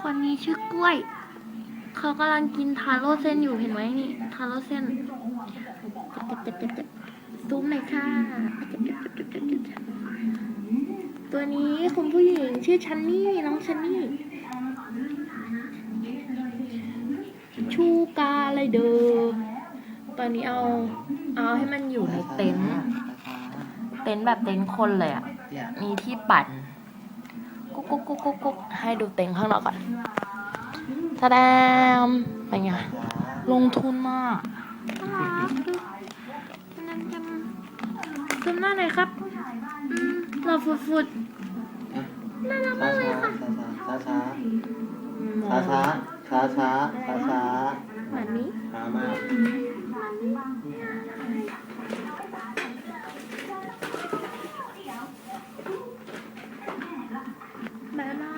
คนนี้ชื่อกล้วย เขากำลังกินทาโร่เส้นอยู่เห็นไหมนี่ ทาโร่เส้นซูมหน่อยค่ะ ตัวนี้คุณผู้หญิงชื่อชันนี่ น้องชันนี่ ชูกาอะไรเด้อตอนนี้เอา เอาให้มันอยู่ในเต็นท์ เต็นท์แบบเต็นท์คนเลยอะมีที่ปั่น กุ๊กกุ๊กกุ๊กกุ๊กให้ดูเต็งข้างนอกก่อนทะดมเป็นไงลงทุนมากจำจำหน้าไหนครับเราฟูดฟูดน่ารักมากเลยค่ะช้าช้าช้าช้าช้าช้าช้าช้าแบบนี้ช้ามาก Bye.